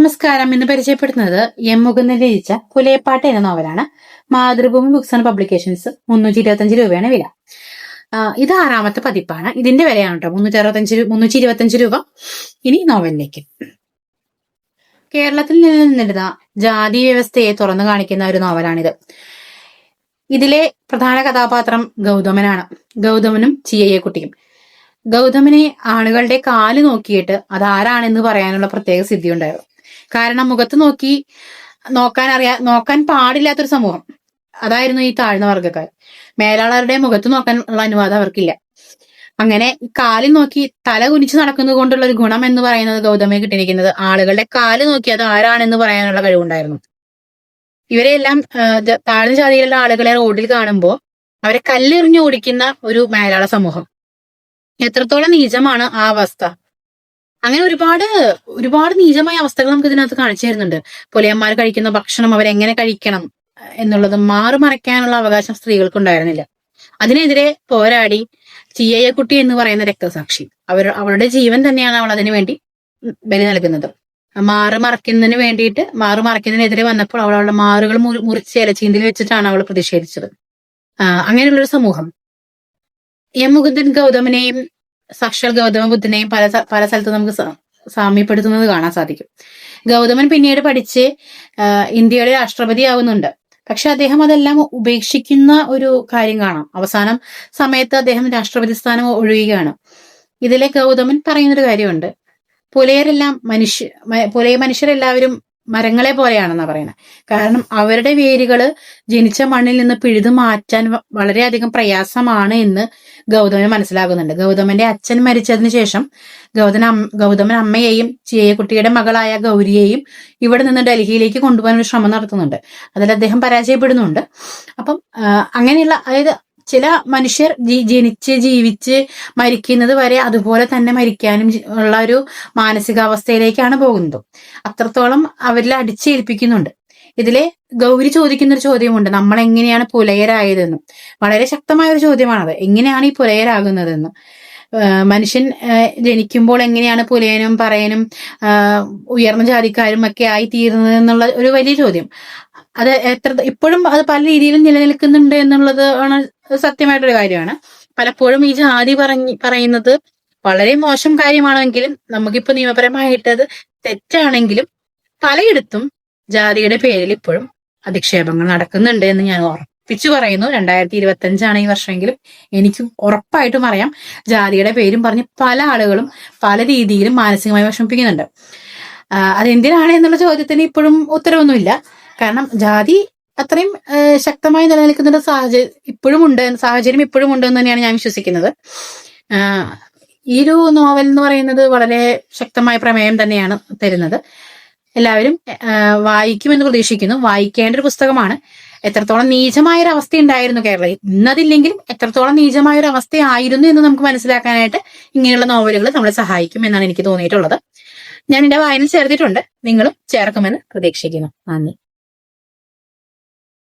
നമസ്കാരം. ഇന്ന് പരിചയപ്പെടുത്തുന്നത് എം മുകുന്ദൻ രചിച്ച പുലയപ്പാട്ട് എന്ന നോവലാണ്. മാതൃഭൂമി ബുക്സ് ആൻഡ് പബ്ലിക്കേഷൻസ് മുന്നൂറ്റി ഇരുപത്തഞ്ച് രൂപയാണ് വില. ഇത് ആറാമത്തെ പതിപ്പാണ്. ഇതിന്റെ വിലയാണ് കേട്ടോ മുന്നൂറ്റി അറുപത്തഞ്ച് മുന്നൂറ്റി ഇരുപത്തഞ്ച് രൂപ. ഇനി നോവലിലേക്ക്. കേരളത്തിൽ നിലനിന്നിരുന്ന ജാതി വ്യവസ്ഥയെ തുറന്നു കാണിക്കുന്ന ഒരു നോവലാണിത്. ഇതിലെ പ്രധാന കഥാപാത്രം ഗൗതമനാണ്. ഗൗതമനും ചിയയ്യക്കുട്ടിയും ഗൗതമനെ ആളുകളുടെ കാൽ നോക്കിയിട്ട് അതാരാണെന്ന് പറയാനുള്ള പ്രത്യേക സിദ്ധി ഉണ്ടായിരുന്നു കാരണം മുഖത്ത് നോക്കി നോക്കാൻ അറിയാ നോക്കാൻ പാടില്ലാത്തൊരു സമൂഹം. അതായിരുന്നു ഈ താഴ്ന്ന വർഗക്കാർ. മേലാളരുടെ മുഖത്ത് നോക്കാൻ ഉള്ള അനുവാദം അവർക്കില്ല. അങ്ങനെ കാലിൽ നോക്കി തല കുനിച്ച് നടക്കുന്നത് കൊണ്ടുള്ള ഒരു ഗുണം എന്ന് പറയുന്നത് ഗൗതമന് കിട്ടിയിരിക്കുന്നത്. ആളുകളുടെ കാൽ നോക്കി അത് ആരാണെന്ന് പറയാനുള്ള കഴിവുണ്ടായിരുന്നു. ഇവരെല്ലാം താഴ്ന്ന ജാതിയിലുള്ള ആളുകളെ റോഡിൽ കാണുമ്പോൾ അവരെ കല്ലെറിഞ്ഞു ഓടിക്കുന്ന ഒരു മേലാള സമൂഹം. എത്രത്തോളം നീചമാണ് ആ അവസ്ഥ. അങ്ങനെ ഒരുപാട് ഒരുപാട് നീചമായ അവസ്ഥകൾ നമുക്ക് ഇതിനകത്ത് കാണിച്ചു തരുന്നുണ്ട്. പുലയന്മാർ കഴിക്കുന്ന ഭക്ഷണം അവരെങ്ങനെ കഴിക്കണം എന്നുള്ളത് മാറുമറയ്ക്കാനുള്ള അവകാശം സ്ത്രീകൾക്ക് ഉണ്ടായിരുന്നില്ല അതിനെതിരെ പോരാടി ചിയ്യക്കുട്ടി എന്ന് പറയുന്ന രക്തസാക്ഷി. അവർ അവളുടെ ജീവൻ തന്നെയാണ് അവൾ അതിനു വേണ്ടി ബലി നൽകുന്നത് മാറ് മറയ്ക്കുന്നതിന് വേണ്ടിയിട്ട് മാറ് മറയ്ക്കുന്നതിനെതിരെ വന്നപ്പോൾ അവൾ അവളുടെ മാറുകൾ മുറി- മുറിച്ച് ഇലച്ചീന്തിൽ വെച്ചിട്ടാണ് അവൾ പ്രതിഷേധിച്ചത്. അങ്ങനെയുള്ളൊരു സമൂഹം. എം മുകുന്ദൻ ഗൗതമനെയും സാക്ഷാൽ ഗൗതമ ബുദ്ധനെയും പല പല സ്ഥലത്ത് നമുക്ക് സാമ്യപ്പെടുത്തുന്നത് കാണാൻ സാധിക്കും. ഗൗതമൻ പിന്നീട് പഠിച്ച് ഇന്ത്യയുടെ രാഷ്ട്രപതി ആവുന്നുണ്ട്. പക്ഷെ അദ്ദേഹം അതെല്ലാം ഉപേക്ഷിക്കുന്ന ഒരു കാര്യം കാണാം. അവസാനം സമയത്ത് അദ്ദേഹം രാഷ്ട്രപതി സ്ഥാനം ഒഴിയുകയാണ്. ഇതിലെ ഗൗതമൻ പറയുന്നൊരു കാര്യമുണ്ട്. പുലയരെല്ലാം മനുഷ്യ പുലയ മനുഷ്യരെല്ലാവരും മരങ്ങളെ പോലെയാണെന്നാ പറയുന്നത് കാരണം അവരുടെ വേരുകൾ ജനിച്ച മണ്ണിൽ നിന്ന് പിഴുതു മാറ്റാൻ വളരെയധികം പ്രയാസമാണ് എന്ന് ഗൗതമന് മനസ്സിലാകുന്നുണ്ട്. ഗൗതമന്റെ അച്ഛൻ മരിച്ചതിന് ശേഷം ഗൗതമൻ ഗൗതമൻ അമ്മയെയും ചിയക്കുട്ടിയുടെ മകളായ ഗൗരിയെയും ഇവിടെ നിന്ന് ഡൽഹിയിലേക്ക് കൊണ്ടുപോകാൻ ഒരു ശ്രമം നടത്തുന്നുണ്ട്. അതിൽ അദ്ദേഹം പരാജയപ്പെടുന്നുണ്ട്. അപ്പം അങ്ങനെയുള്ള അതായത് ചില മനുഷ്യർ ജനിച്ച് ജീവിച്ച് മരിക്കുന്നത് വരെ അതുപോലെ തന്നെ മരിക്കാനും ഉള്ള ഒരു മാനസികാവസ്ഥയിലേക്കാണ് പോകുന്നത്. അത്രത്തോളം അവരിൽ അടിച്ചേൽപ്പിക്കുന്നുണ്ട്. ഇതിലെ ഗൗരി ചോദിക്കുന്ന ഒരു ചോദ്യമുണ്ട്. നമ്മൾ എങ്ങനെയാണ് പുലയരായതെന്ന്. വളരെ ശക്തമായ ഒരു ചോദ്യമാണത്. എങ്ങനെയാണ് ഈ പുലയരാകുന്നതെന്ന്? മനുഷ്യൻ ജനിക്കുമ്പോൾ എങ്ങനെയാണ് പുലയനും പറയനും ഉയർന്ന ജാതിക്കാരും ഒക്കെ ആയി തീരുന്നത് എന്നുള്ള ഒരു വലിയ ചോദ്യം. അത് എത്ര ഇപ്പോഴും അത് പല രീതിയിലും നിലനിൽക്കുന്നുണ്ട് എന്നുള്ളത് ആണ് സത്യമായിട്ടൊരു കാര്യമാണ്. പലപ്പോഴും ഈ ജാതി പറഞ്ഞ് പറയുന്നത് വളരെ മോശം കാര്യമാണെങ്കിലും നമുക്കിപ്പോ നിയമപരമായിട്ട് അത് തെറ്റാണെങ്കിലും പലയിടത്തും ജാതിയുടെ പേരിൽ ഇപ്പോഴും അധിക്ഷേപങ്ങൾ നടക്കുന്നുണ്ട് എന്ന് ഞാൻ ഉറപ്പിച്ചു പറയുന്നു. രണ്ടായിരത്തി ഇരുപത്തി അഞ്ചാണ് ഈ വർഷമെങ്കിലും എനിക്ക് ഉറപ്പായിട്ടും അറിയാം ജാതിയുടെ പേരും പറഞ്ഞ് പല ആളുകളും പല രീതിയിലും മാനസികമായി വിഷമിപ്പിക്കുന്നുണ്ട്. അതെന്തിനാണ് എന്നുള്ള ചോദ്യത്തിന് ഇപ്പോഴും ഉത്തരവൊന്നുമില്ല. കാരണം ജാതി അത്രയും ശക്തമായി നിലനിൽക്കുന്ന ഒരു സാഹചര്യം ഇപ്പോഴും ഉണ്ട് സാഹചര്യം ഇപ്പോഴും ഉണ്ട് എന്ന് തന്നെയാണ് ഞാൻ വിശ്വസിക്കുന്നത്. ഈ ഒരു നോവൽ എന്ന് പറയുന്നത് വളരെ ശക്തമായ പ്രമേയം തന്നെയാണ് തരുന്നത്. എല്ലാവരും വായിക്കുമെന്ന് പ്രതീക്ഷിക്കുന്നു. വായിക്കേണ്ട ഒരു പുസ്തകമാണ്. എത്രത്തോളം നീചമായ ഒരു അവസ്ഥ ഉണ്ടായിരുന്നു കേരളത്തിൽ. ഇന്നതില്ലെങ്കിലും എത്രത്തോളം നീചമായ ഒരു അവസ്ഥയായിരുന്നു എന്ന് നമുക്ക് മനസ്സിലാക്കാനായിട്ട് ഇങ്ങനെയുള്ള നോവലുകൾ നമ്മളെ സഹായിക്കും എന്നാണ് എനിക്ക് തോന്നിയിട്ടുള്ളത്. ഞാൻ എന്റെ വായനയിൽ ചേർത്തിട്ടുണ്ട്. നിങ്ങളും ചേർക്കുമെന്ന് പ്രതീക്ഷിക്കുന്നു. നന്ദി.